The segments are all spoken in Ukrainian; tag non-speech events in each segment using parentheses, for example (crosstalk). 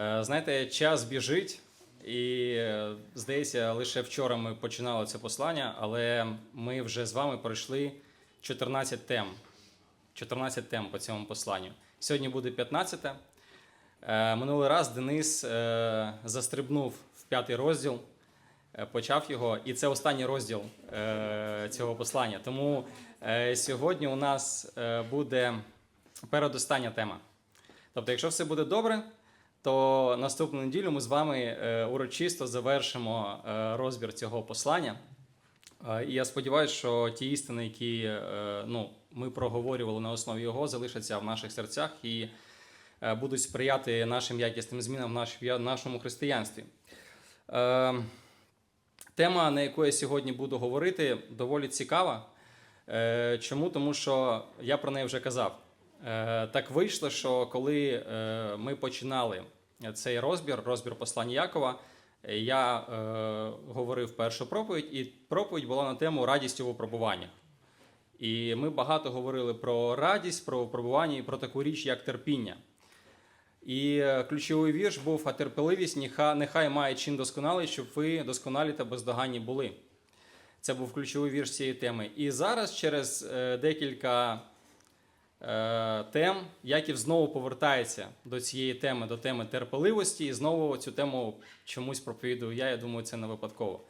Е, Знаєте, час біжить, і е, здається, лише вчора ми починали це послання, але ми вже з вами пройшли 14 тем. 14 тем по цьому посланню. Сьогодні буде 15. Е, Минулий раз Денис застрибнув в п'ятий розділ, почав його, і це останній розділ цього послання. Тому сьогодні у нас буде передостання тема. Тобто, якщо все буде добре, то наступну неділю ми з вами е, урочисто завершимо е, розбір цього послання. Е, І я сподіваюся, що ті істини, які ну, ми проговорювали на основі його, залишаться в наших серцях і будуть сприяти нашим якісним змінам в нашому християнстві. Тема, на яку я сьогодні буду говорити, доволі цікава. Чому? Тому що я про неї вже казав. Е, Так вийшло, що коли е, ми починали цей розбір, розбір послання Якова, я е, говорив першу проповідь, і проповідь була на тему радість у випробуваннях. І ми багато говорили про радість, про випробування і про таку річ, як терпіння. І ключовий вірш був а терпеливість, нехай, нехай має чин досконалий, щоб ви досконалі та бездоганні були. Це був ключовий вірш цієї теми. І зараз, через декілька тем, Яків знову повертається до цієї теми, до теми терпеливості, і знову цю тему чомусь проповідую я. Я думаю, це не випадково.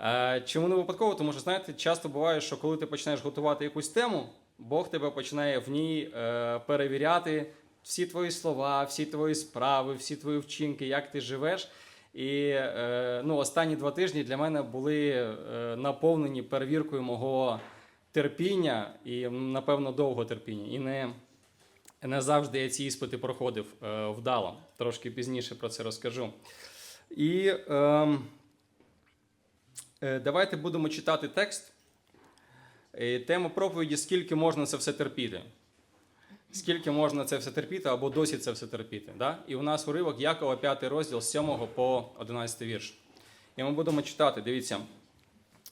Е, чому не випадково? Тому що, знаєте, часто буває, що коли ти починаєш готувати якусь тему, Бог тебе починає в ній е, перевіряти всі твої слова, всі твої справи, всі твої вчинки, як ти живеш. І е, ну, останні два тижні для мене були е, наповнені перевіркою мого терпіння і, напевно, довго терпіння. І не, не завжди я ці іспити проходив е, вдало. Трошки пізніше про це розкажу. І е, е, давайте будемо читати текст. Е, Тема проповіді: скільки можна це все терпіти. Скільки можна це все терпіти або досі це все терпіти. Да? І у нас уривок Якова, 5 розділ з 7 по 11 вірш. І ми будемо читати. Дивіться,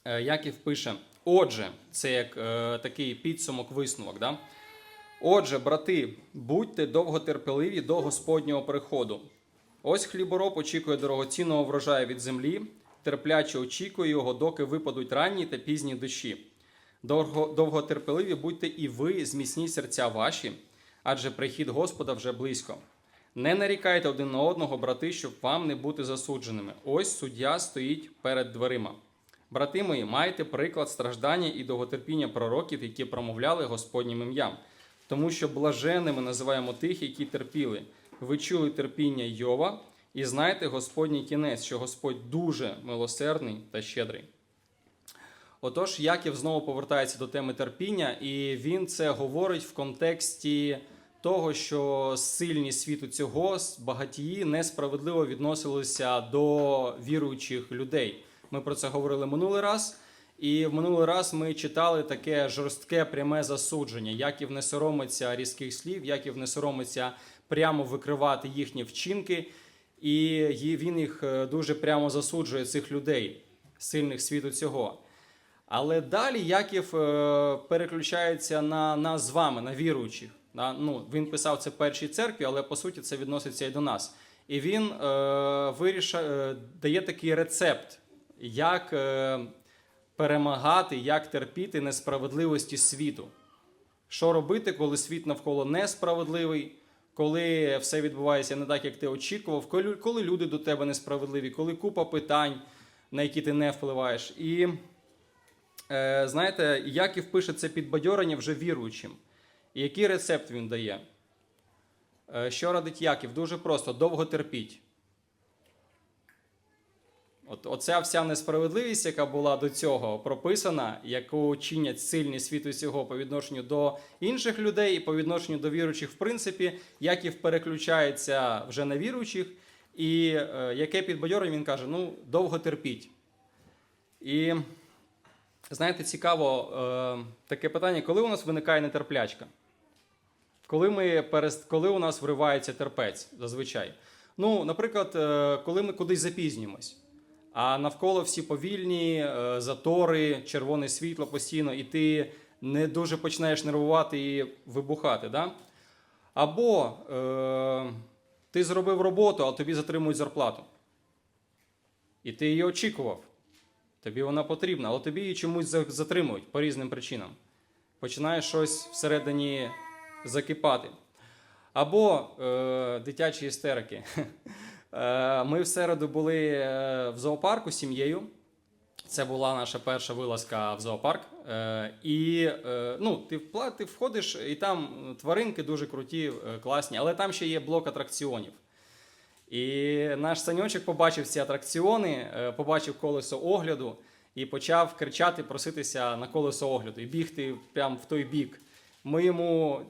Е, Яків пише: Отже, це як е, такий підсумок, висновок. Да? Отже, брати, будьте довготерпеливі до Господнього приходу. Ось хлібороб очікує дорогоцінного врожаю від землі, терпляче очікує його, доки випадуть ранні та пізні дощі. Довго, довготерпеливі будьте і ви, зміцніть серця ваші, адже прихід Господа вже близько. Не нарікайте один на одного, брати, щоб вам не бути засудженими. Ось суддя стоїть перед дверима. Брати мої, майте приклад страждання і довготерпіння пророків, які промовляли Господнім ім'ям. Тому що блаженними називаємо тих, які терпіли. Ви чули терпіння Йова, і знаєте Господній кінець, що Господь дуже милосердний та щедрий. Отож, Яків знову повертається до теми терпіння, і він це говорить в контексті того, що сильні світу цього багатії несправедливо відносилися до віруючих людей. Ми про це говорили минулий раз. І в минулий раз ми читали таке жорстке пряме засудження. Яків не соромиться різких слів, Яків не соромиться прямо викривати їхні вчинки, і він їх е, дуже прямо засуджує цих людей, сильних світу цього. Але далі Яків е, переключається на нас з вами, на віруючих. Ну, він писав це першій церкві, але по суті це відноситься і до нас. І він е, виріша, е, дає такий рецепт, як е, перемагати, як терпіти несправедливості світу. Що робити, коли світ навколо несправедливий, коли все відбувається не так, як ти очікував, коли, люди до тебе несправедливі, коли купа питань, на які ти не впливаєш. І е, знаєте, Яків пише це підбадьорення вже віруючим. І який рецепт він дає? Е, що радить Яків? Дуже просто: довго терпіть. От, оця вся несправедливість, яка була до цього прописана, яку чинять сильні світу цього по відношенню до інших людей і по відношенню до віруючих, в принципі, Яків переключається вже на віруючих, і е, яке підбадьорення він каже: ну, довго терпіть. І знаєте, цікаво е, таке питання, коли у нас виникає нетерплячка? Коли, ми перест... коли у нас вривається терпець зазвичай? Ну, наприклад, е, коли ми кудись запізнюємось, а навколо всі повільні, е, затори, червоне світло постійно, і ти не дуже починаєш нервувати і вибухати. Да? Або е, Ти зробив роботу, а тобі затримують зарплату. І ти її очікував. Тобі вона потрібна, але тобі її чомусь затримують по різним причинам. Починає щось всередині закипати. Або е, дитячі істерики. (laughs) Е, ми в середу були е, в зоопарку з сім'єю. Це була наша перша вилазка в зоопарк. Е, і ну, ти, ти входиш, і там тваринки дуже круті, класні, але там ще є блок атракціонів. І наш саньочок побачив ці атракціони, побачив колесо огляду і почав кричати, проситися на колесо огляду і бігти прямо в той бік. Ми йому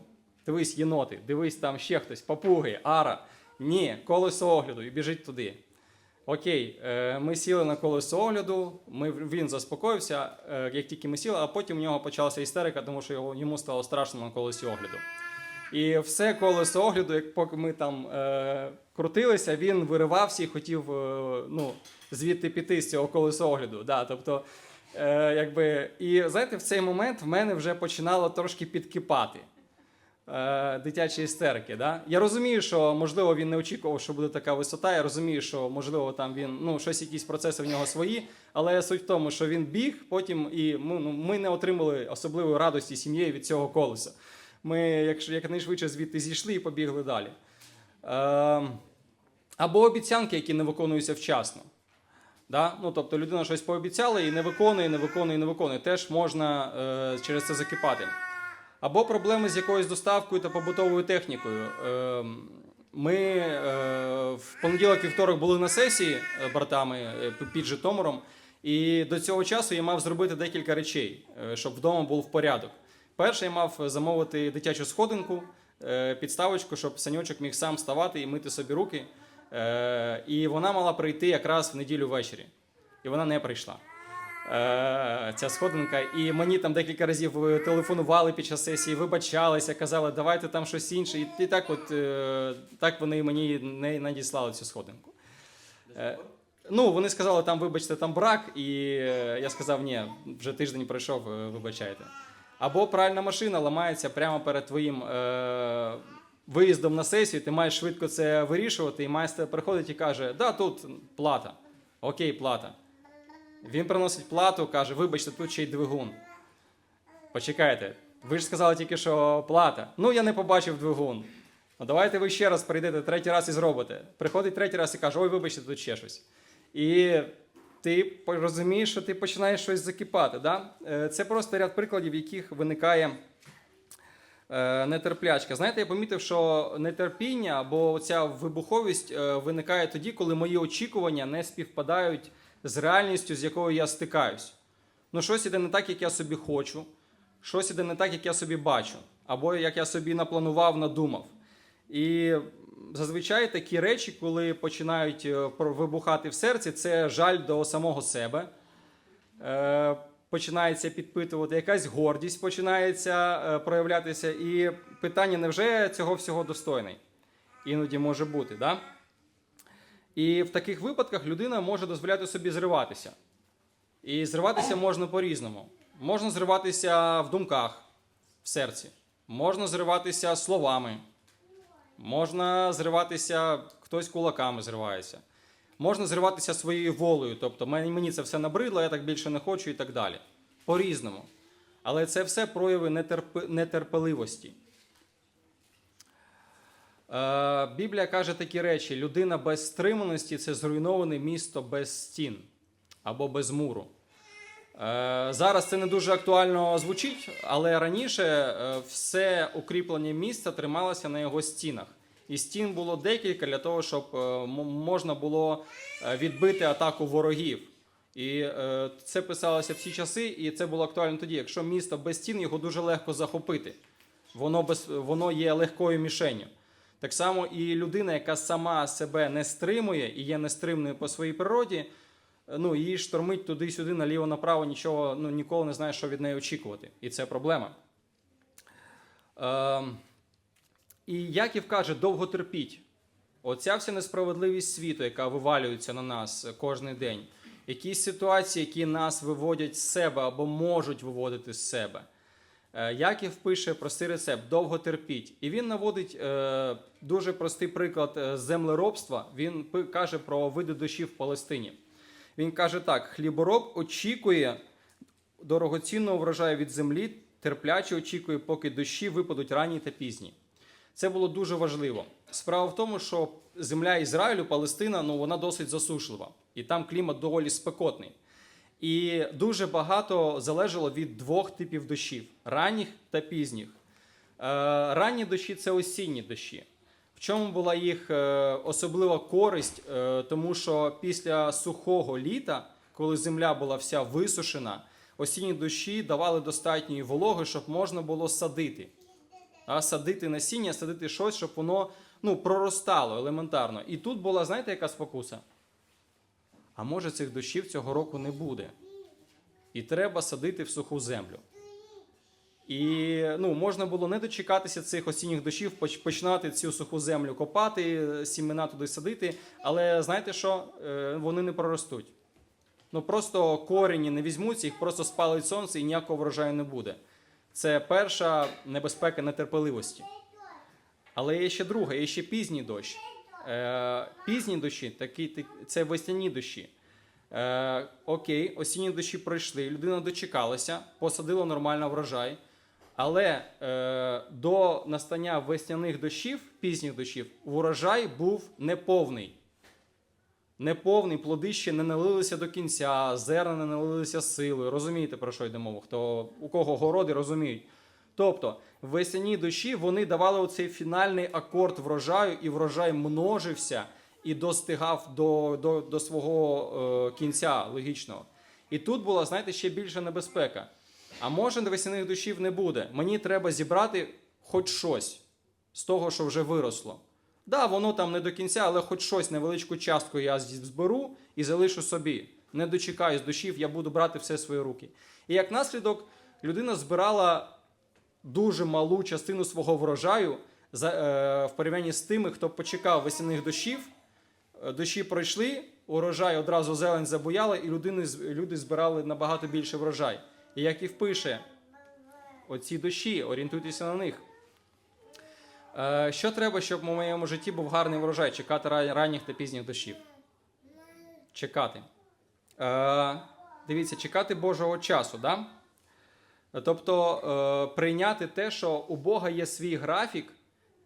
дивись, єноти, дивись там ще хтось, папуги, ара. Ні, колесо огляду і біжить туди. Окей, е, ми сіли на колесо огляду, ми, він заспокоївся, е, як тільки ми сіли, а потім у нього почалася істерика, тому що його, йому стало страшно на колесі огляду. І все колесо огляду, як поки ми там е, крутилися, він виривався і хотів е, ну, звідти піти з цього колесо огляду. Да, тобто, е, якби, і знаєте, в цей момент в мене вже починало трошки підкипати. Е, дитячі істерики. Да? Я розумію, що можливо він не очікував, що буде така висота. Я розумію, що можливо там він ну щось, якісь процеси в нього свої. Але суть в тому, що він біг, потім і ми, ну, ми не отримали особливої радості сім'єю від цього колеса. Ми, якщо якнайшвидше звідти зійшли і побігли далі. Е, або обіцянки, які не виконуються вчасно. Да? Ну, тобто людина щось пообіцяла і не виконує, не виконує, не виконує. Теж можна е, через це закипати. Або проблеми з якоюсь доставкою та побутовою технікою. Е, Ми е, в понеділок вівторок були на сесії е, братами е, під Житомиром, і до цього часу я мав зробити декілька речей, щоб вдома був порядок. Перше, я мав замовити дитячу сходинку, підставочку, щоб саньочок міг сам ставати і мити собі руки. І вона мала прийти якраз в неділю ввечері. І вона не прийшла. Е, Ця сходинка, і мені там декілька разів е, телефонували під час сесії, вибачалися, казали, давайте там щось інше. І, так, от е, так вони мені не надіслали цю сходинку. Ну, вони сказали, там, вибачте, там брак, і я сказав, ні, вже тиждень пройшов, вибачайте. Або пральна машина ламається прямо перед твоїм е, виїздом на сесію, ти маєш швидко це вирішувати, і майстер приходить і каже: да, тут плата. Окей, плата. Він приносить плату, каже: вибачте, тут ще й двигун. Почекайте, ви ж сказали тільки, що плата. Ну, я не побачив двигун. Ну, давайте ви ще раз прийдете третій раз і зробите. Приходить третій раз і каже: ой, вибачте, тут ще щось. І ти розумієш, що ти починаєш щось закипати. Да? Е, Це просто ряд прикладів, в яких виникає е, нетерплячка. Знаєте, я помітив, що нетерпіння або ця вибуховість е, виникає тоді, коли мої очікування не співпадають з реальністю, з якою я стикаюсь. Ну, щось іде не так, як я собі хочу, щось іде не так, як я собі бачу, або як я собі напланував, надумав. І зазвичай такі речі, коли починають е, вибухати в серці, це жаль до самого себе. Е, починається підпитувати, якась гордість починається е, проявлятися. І питання, невже цього всього достойний? Іноді може бути, да? І в таких випадках людина може дозволяти собі зриватися. І зриватися можна по-різному. Можна зриватися в думках, в серці, можна зриватися словами, можна зриватися, хтось кулаками зривається. Можна зриватися своєю волею, тобто мені, це все набридло, я так більше не хочу і так далі. По-різному. Але це все прояви нетерп... нетерпеливості. Е, Біблія каже такі речі: людина без стриманості це зруйноване місто без стін або без муру. Е, Зараз це не дуже актуально звучить, але раніше е, все укріплення міста трималося на його стінах. І стін було декілька для того, щоб можна було відбити атаку ворогів. І це писалося в ці часи, і це було актуально тоді. Якщо місто без стін, його дуже легко захопити. Воно, без, воно є легкою мішенью. Так само і людина, яка сама себе не стримує і є нестримною по своїй природі, ну, її штормить туди-сюди, наліво-направо, нічого, ну, ніколи не знає, що від неї очікувати. І це проблема. Ем, і Яків каже, довго терпіть. Оця вся несправедливість світу, яка вивалюється на нас кожен день, якісь ситуації, які нас виводять з себе або можуть виводити з себе. Е, Яків пише простий рецепт довго терпіть. І він наводить е, дуже простий приклад е, землеробства. Він каже про види дощів в Палестині. Він каже так: хлібороб очікує дорогоцінного врожаю від землі, терпляче очікує, поки дощі випадуть ранні та пізні. Це було дуже важливо. Справа в тому, що земля Ізраїлю, Палестина, ну вона досить засушлива, і там клімат доволі спекотний. І дуже багато залежало від двох типів дощів: ранніх та пізніх. Е, ранні дощі це осінні дощі. В чому була їх е, особлива користь? Е, тому що після сухого літа, коли земля була вся висушена, осінні дощі давали достатньої вологи, щоб можна було садити. А садити насіння, садити щось, щоб воно ну, проростало елементарно. І тут була, знаєте, яка спокуса? А може цих дощів цього року не буде. І треба садити в суху землю. І ну, можна було не дочекатися цих осінніх дощів, починати цю суху землю копати, сімена туди садити. Але знаєте що? Е, Вони не проростуть. Ну просто корені не візьмуться, їх просто спалить сонце і ніякого врожаю не буде. Це перша небезпека нетерпеливості. Але є ще друга, є ще пізній дощ. Е, пізні дощі, такі, так- це весняні дощі. Е, окей, осінні дощі пройшли, людина дочекалася, посадила нормально врожай. Але е, до настання весняних дощів, пізніх дощів, урожай був неповний. Неповний, плоди ще не налилися до кінця, зерна не налилися силою. Розумієте, про що йде мова? Хто у кого городи розуміють. Тобто, весняні дощі вони давали оцей фінальний акорд врожаю, і врожай множився і достигав до, до, до свого е, кінця логічного. І тут була, знаєте, ще більша небезпека. А може весняних дощів не буде. Мені треба зібрати хоч щось з того, що вже виросло. Да, воно там не до кінця, але хоч щось, невеличку частку я зберу і залишу собі. Не дочекаюсь дощів, я буду брати все в свої руки. І як наслідок, людина збирала дуже малу частину свого врожаю е, в порівнянні з тими, хто почекав весняних дощів. Е, Дощі пройшли, урожай одразу зелень забуяла, і людини, люди збирали набагато більше врожай. І як і впише, оці дощі, орієнтуйтеся на них. Е, Що треба, щоб в моєму житті був гарний врожай? Чекати ранніх та пізніх дощів. Чекати. Дивіться, чекати Божого часу. Да? Тобто е, прийняти те, що у Бога є свій графік,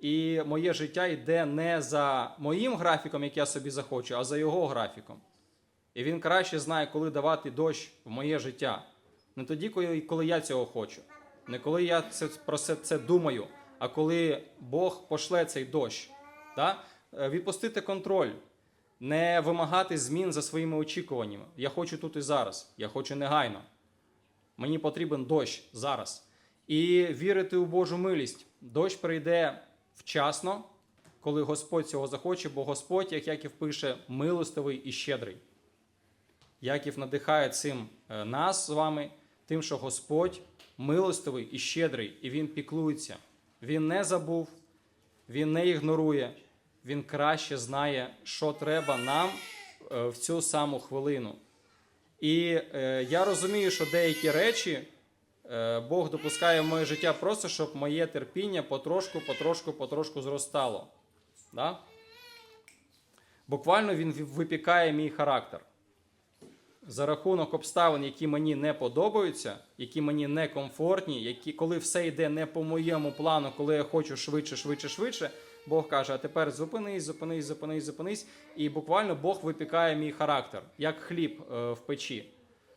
і моє життя йде не за моїм графіком, як я собі захочу, а за його графіком. І він краще знає, коли давати дощ в моє життя. Не тоді, коли, я цього хочу, не коли я це, про це, це думаю, а коли Бог пошле цей дощ. Да? Е, Відпустити контроль, не вимагати змін за своїми очікуваннями. Я хочу тут і зараз, я хочу негайно. Мені потрібен дощ зараз. І вірити у Божу милість. Дощ прийде вчасно, коли Господь цього захоче, бо Господь, як Яків пише, милостивий і щедрий. Яків надихає цим е, нас з вами, тим, що Господь милостивий і щедрий, і Він піклується. Він не забув, Він не ігнорує, Він краще знає, що треба нам е, в цю саму хвилину. І е, я розумію, що деякі речі е, Бог допускає в моє життя просто, щоб моє терпіння потрошку, потрошку, потрошку зростало. Да? Буквально він випікає мій характер. За рахунок обставин, які мені не подобаються, які мені не комфортні, які, коли все йде не по моєму плану, коли я хочу швидше, швидше, швидше, Бог каже: а тепер зупинись, зупинись, зупинись, зупинись. І буквально Бог випікає мій характер, як хліб е, в печі.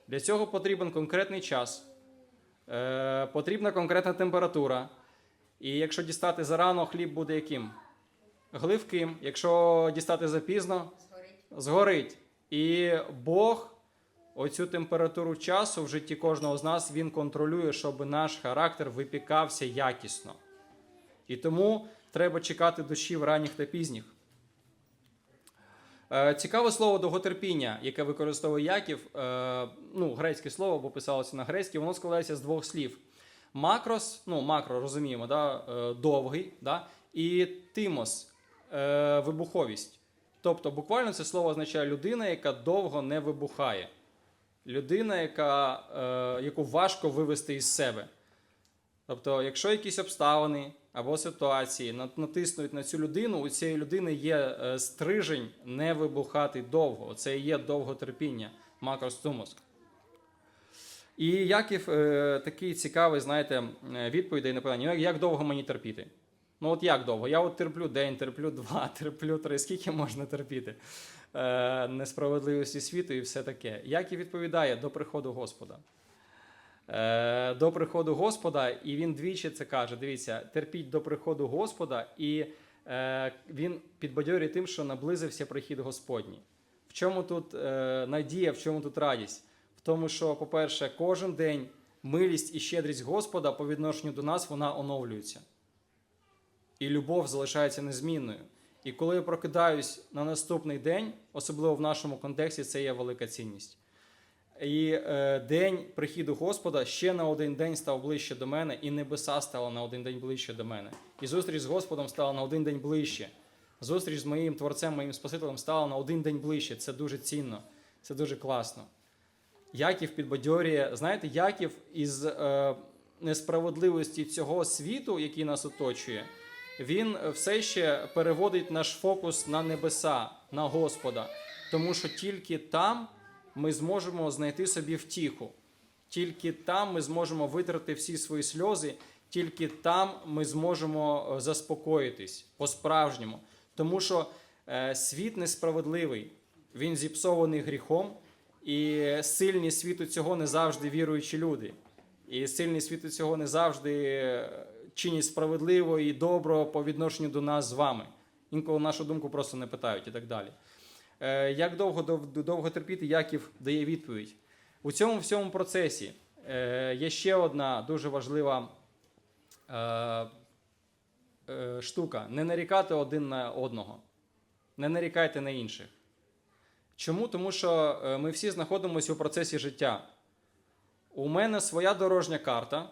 Для цього потрібен конкретний час, е, потрібна конкретна температура. І якщо дістати зарано, хліб буде яким? Гливким. Якщо дістати запізно, згорить. І Бог оцю температуру часу в житті кожного з нас він контролює, щоб наш характер випікався якісно. І тому треба чекати дощів ранніх та пізніх. Е, Цікаве слово довготерпіння, яке використовує Яків, е, ну, грецьке слово, бо писалося на грецькій, воно складається з двох слів. Макрос, ну, макро розуміємо, да, е, довгий, да, і тимос вибуховість. Тобто, буквально це слово означає людина, яка довго не вибухає. Людина, яка, яку важко вивести із себе. Тобто, якщо якісь обставини або ситуації нат- натиснуть на цю людину, у цієї людини є е, стрижень не вибухати довго. Це і є довготерпіння, макростумус. І Яків е, такий цікавий, знаєте, е, відповідей на питання, як, як довго мені терпіти? Ну от як довго? Я от терплю день, терплю (laughs) два, терплю три. Скільки можна терпіти? Е, несправедливості світу і все таке. Яків відповідає до приходу Господа. Е, до приходу Господа, і він двічі це каже: дивіться, терпіть до приходу Господа, і е, він підбадьорює тим, що наблизився прихід Господній. В чому тут е, надія, в чому тут радість? В тому, що, по-перше, кожен день милість і щедрість Господа по відношенню до нас вона оновлюється. І любов залишається незмінною. І коли я прокидаюсь на наступний день, особливо в нашому контексті, це є велика цінність. І е, день приходу Господа ще на один день став ближче до мене, і небеса стало на один день ближче до мене. І зустріч з Господом стала на один день ближче. Зустріч з моїм Творцем, моїм Спасителем стала на один день ближче. Це дуже цінно, це дуже класно. Яків підбадьорює, знаєте, Яків із е, несправедливості цього світу, який нас оточує, він все ще переводить наш фокус на небеса, на Господа. Тому що тільки там ми зможемо знайти собі втіху. Тільки там ми зможемо витрати всі свої сльози, тільки там ми зможемо е, заспокоїтись по-справжньому. Тому що е, світ несправедливий, він зіпсований гріхом, і сильні світу цього не завжди віруючі люди. І сильні світу цього не завжди е, чинять справедливо і добро по відношенню до нас з вами. Інколи нашу думку просто не питають і так далі. Е, Як довго довго терпіти, Яків дає відповідь. У цьому всьому процесі е, є ще одна дуже важлива е, штука: не нарікати один на одного, не нарікайте на інших. Чому? Тому що ми всі знаходимося у процесі життя. У мене своя дорожня карта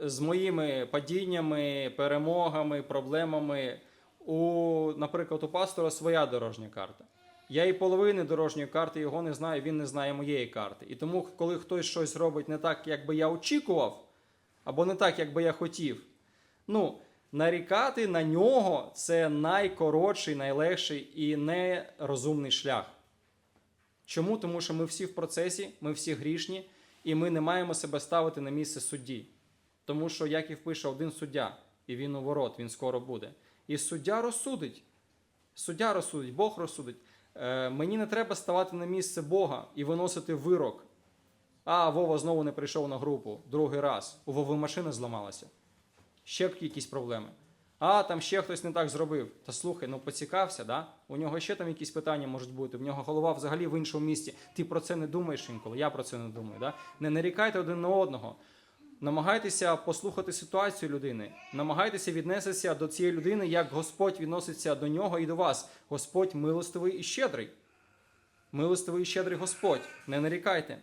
з моїми падіннями, перемогами, проблемами. У, наприклад, у пастора своя дорожня карта. Я і половини дорожньої карти його не знаю, він не знає моєї карти. І тому, коли хтось щось робить не так, як би я очікував, або не так, як би я хотів, ну, нарікати на нього це найкоротший, найлегший і нерозумний шлях. Чому? Тому що ми всі в процесі, ми всі грішні, і ми не маємо себе ставити на місце судді. Тому що, як і впише один суддя, і він у ворот, він скоро буде. І суддя розсудить. Суддя розсудить, Бог розсудить. Е, мені не треба ставати на місце Бога і виносити вирок. А, Вова знову не прийшов на групу другий раз. У Вови машина зламалася. Ще якісь проблеми. А, там ще хтось не так зробив. Та слухай, ну поцікався, да? у нього ще там якісь питання можуть бути. В нього голова взагалі в іншому місці. Ти про це не думаєш інколи, я про це не думаю. Да? Не нарікайте один на одного. Намагайтеся послухати ситуацію людини, намагайтеся віднестися до цієї людини, як Господь відноситься до нього і до вас. Господь милостивий і щедрий. Милостивий і щедрий Господь. Не нарікайте.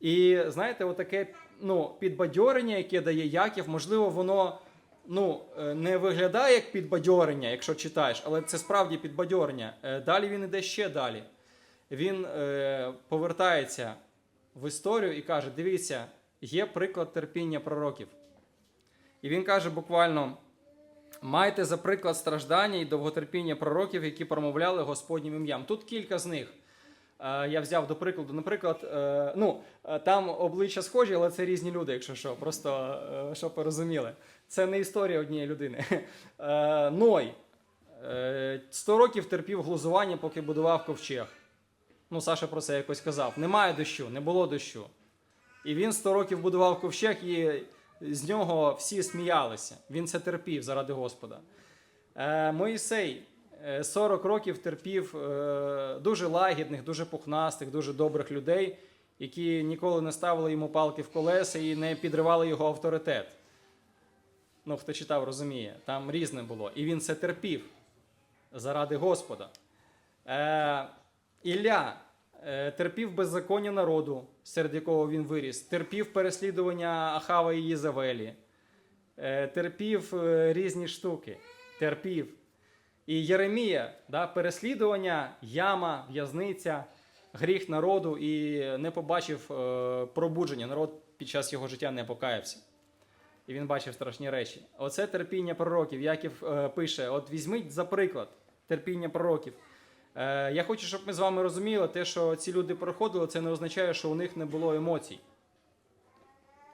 І знаєте, отаке ну, підбадьорення, яке дає Яків, можливо, воно ну, е, не виглядає як підбадьорення, якщо читаєш, але це справді підбадьорення. Е, Далі він іде ще далі. Він е, повертається в історію і каже: дивіться, є приклад терпіння пророків. І він каже буквально: майте за приклад страждання і довготерпіння пророків, які промовляли Господнім ім'ям. Тут кілька з них. Е, Я взяв до прикладу, наприклад, е, ну е, там обличчя схожі, але це різні люди, якщо що, просто щоб ви розуміли. Це не історія однієї людини. Ной 100 років терпів глузування, поки будував ковчег. Ну, Саша про це якось казав. Немає дощу, не було дощу. І він 100 років будував ковчег, і з нього всі сміялися. Він це терпів заради Господа. Е, Моїсей е, 40 років терпів е, дуже лагідних, дуже пухнастих, дуже добрих людей, які ніколи не ставили йому палки в колеса і не підривали його авторитет. Ну, хто читав, розуміє, там різне було. І він це терпів заради Господа. Е, Ілля е, терпів беззаконня народу, серед якого він виріс, терпів переслідування Ахава і Єзавелі, е, терпів е, різні штуки, терпів. І Єремія, да, переслідування, яма, в'язниця, гріх народу і не побачив е, пробудження. Народ під час його життя не покаявся. і він бачив страшні речі. Оце терпіння пророків. Яків е, пише: от візьміть за приклад терпіння пророків. Е, я хочу, щоб ми з вами розуміли, те, що ці люди проходили, це не означає, що у них не було емоцій.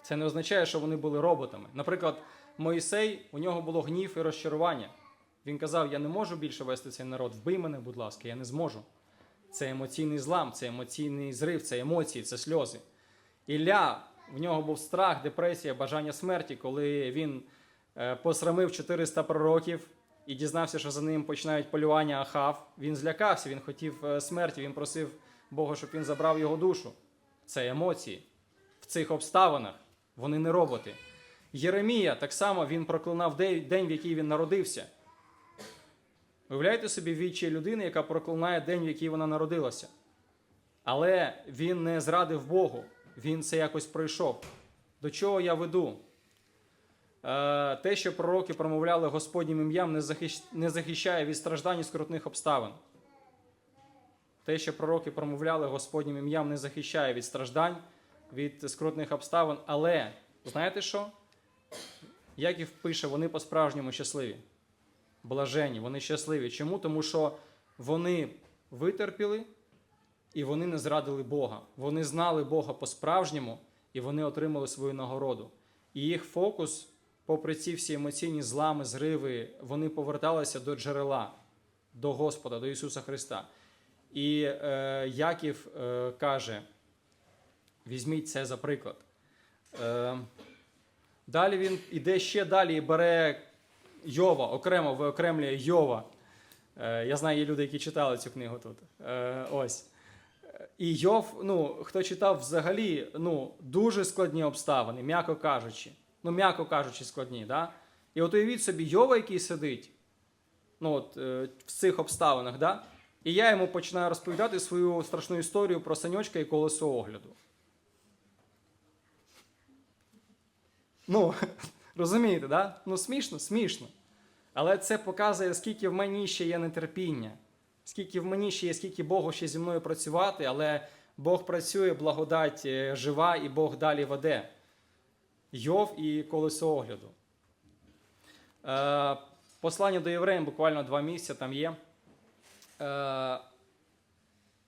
Це не означає, що вони були роботами. Наприклад, Моїсей, у нього було гнів і розчарування. Він казав: Я не можу більше вести цей народ, вбий мене, будь ласка, я не зможу. Це емоційний злам, це емоційний зрив, це емоції, це сльози. Ілля, в нього був страх, депресія, бажання смерті, коли він е, посрамив 400 пророків і дізнався, що за ним починають полювання Ахав. Він злякався, він хотів е, смерті, він просив Бога, щоб він забрав його душу. Це емоції. В цих обставинах вони не роботи. Єремія так само він проклинав день, в який він народився. Уявляєте собі вічі людини, яка проклинає день, в який вона народилася. Але він не зрадив Богу, він це якось пройшов. До чого я веду? Е, те, що пророки промовляли Господнім ім'ям, не, захищає від страждань і скрутних обставин. Те, що пророки промовляли Господнім ім'ям, не захищає від страждань, від скрутних обставин. Але знаєте що? Яків пише, вони по-справжньому щасливі. Блажені, вони щасливі. Чому? Тому що вони витерпіли і вони не зрадили Бога. Вони знали Бога по-справжньому і вони отримали свою нагороду. І їх фокус, попри ці всі емоційні злами, зриви, вони поверталися до джерела, до Господа, до Ісуса Христа. І е, Яків е, каже: візьміть це за приклад. Е, далі він іде ще далі і бере Йова, окремо виокремлює Йова. Е, я знаю, є люди, які читали цю книгу тут. Е, ось. І Йов, ну, хто читав взагалі, ну, дуже складні обставини, м'яко кажучи. Ну, м'яко кажучи, складні. Да? І от уявіть собі, Йова, який сидить ну, от, е, в цих обставинах, да? і я йому починаю розповідати свою страшну історію про саньочка і колесо огляду. Ну, (laughs) розумієте, да? Ну, смішно, смішно. Але це показує, скільки в мені ще є нетерпіння, скільки в мені ще є, скільки Богу ще зі мною працювати, але Бог працює, благодать е, жива, і Бог далі веде. Йов і колесо огляду. Е, послання до євреїв буквально два місця там є. Е,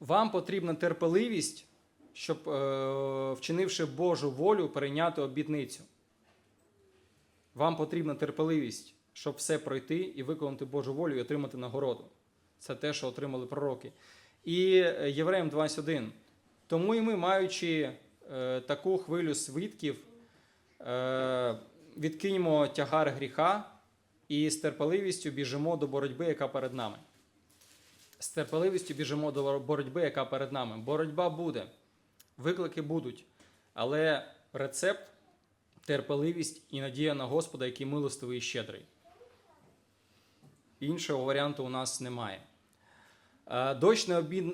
вам потрібна терпеливість, щоб, е, вчинивши Божу волю, перейняти обітницю. Вам потрібна терпеливість, щоб все пройти і виконати Божу волю і отримати нагороду. Це те, що отримали пророки. І е, Євреям 21. Тому і ми, маючи е, таку хвилю свідків, е, відкинемо тягар гріха і з терпеливістю біжимо до боротьби, яка перед нами. З терпеливістю біжимо до боротьби, яка перед нами. Боротьба буде, виклики будуть, але рецепт терпеливість і надія на Господа, який милостивий і щедрий. Іншого варіанту у нас немає. Е, Дощ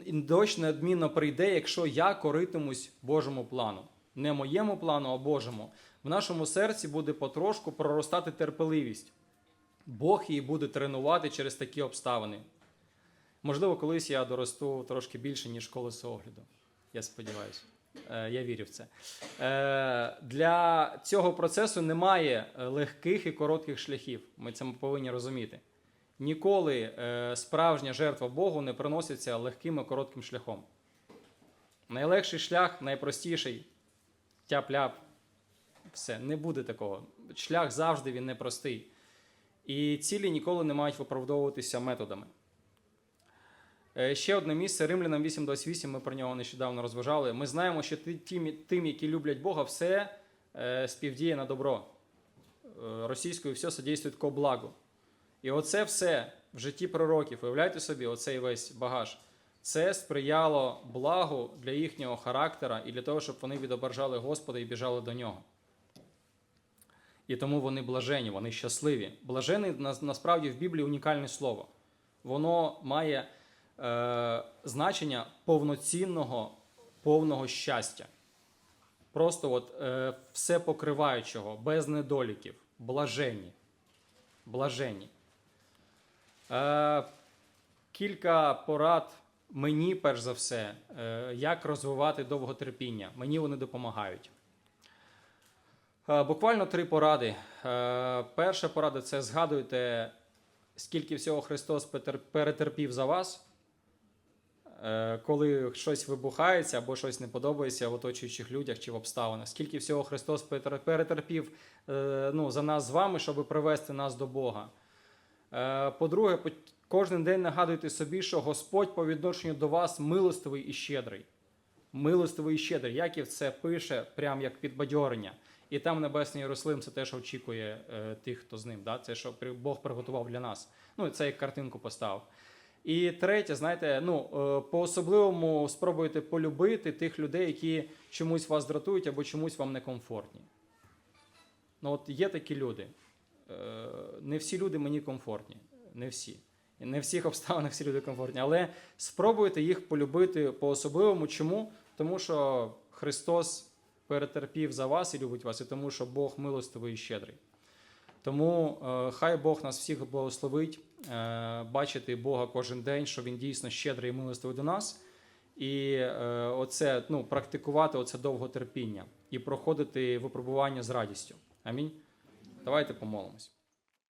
дощ неодмінно прийде, якщо я коритимусь Божому плану. Не моєму плану, а Божому. В нашому серці буде потрошку проростати терпеливість. Бог її буде тренувати через такі обставини. Можливо, колись я доросту трошки більше, ніж колесо огляду. Я сподіваюся. Е, Я вірю в це. Е, Для цього процесу немає е, легких і коротких шляхів. Ми це повинні розуміти. Ніколи справжня жертва Богу не приноситься легким і коротким шляхом. Найлегший шлях, найпростіший тяп-ляп. Все, не буде такого. Шлях завжди він непростий. І цілі ніколи не мають виправдовуватися методами. Е, Ще одне місце Римлянам 8.28, ми про нього нещодавно розважали. Ми знаємо, що тим, які люблять Бога, все е, співдіє на добро. Е, Російською все содействує ко благу. І оце все в житті пророків, уявляйте собі, оцей весь багаж. Це сприяло благу для їхнього характера і для того, щоб вони відображали Господа і біжали до нього. І тому вони блажені, вони щасливі. Блажений на- насправді в Біблії унікальне слово. Воно має е, значення повноцінного, повного щастя. Просто от, е, все покриваючого, без недоліків, блаженні. Блаженні. Е, кілька порад мені, перш за все, е, як розвивати довготерпіння. Мені вони допомагають. Е, Буквально три поради. Е, Перша порада це згадуйте, скільки всього Христос перетерпів за вас. Е, Коли щось вибухається або щось не подобається в оточуючих людях чи в обставинах, скільки всього Христос перетерпів ну, за нас з вами, щоб привести нас до Бога. По-друге, кожен день нагадуйте собі, що Господь по відношенню до вас милостивий і щедрий. Милостивий і щедрий. Яків це пише прям як підбадьорення. І там Небесний Єрусалим це те, що очікує е, тих, хто з ним. Да? Це що Бог приготував для нас. Ну, це як картинку поставив. І третє, знаєте, ну е, по-особливому спробуйте полюбити тих людей, які чомусь вас дратують або чомусь вам некомфортні. Ну, от є такі люди. Е, Не всі люди мені комфортні. Не всі. Не всіх обставинах всі люди комфортні, але спробуйте їх полюбити по-особливому. Чому? Тому що Христос перетерпів за вас і любить вас, і тому, що Бог милостивий і щедрий. Тому е, хай Бог нас всіх благословить, е, бачити Бога кожен день, що Він дійсно щедрий і милостивий до нас. І е, оце, ну, практикувати оце довготерпіння і проходити випробування з радістю. Амінь. Давайте помолимось.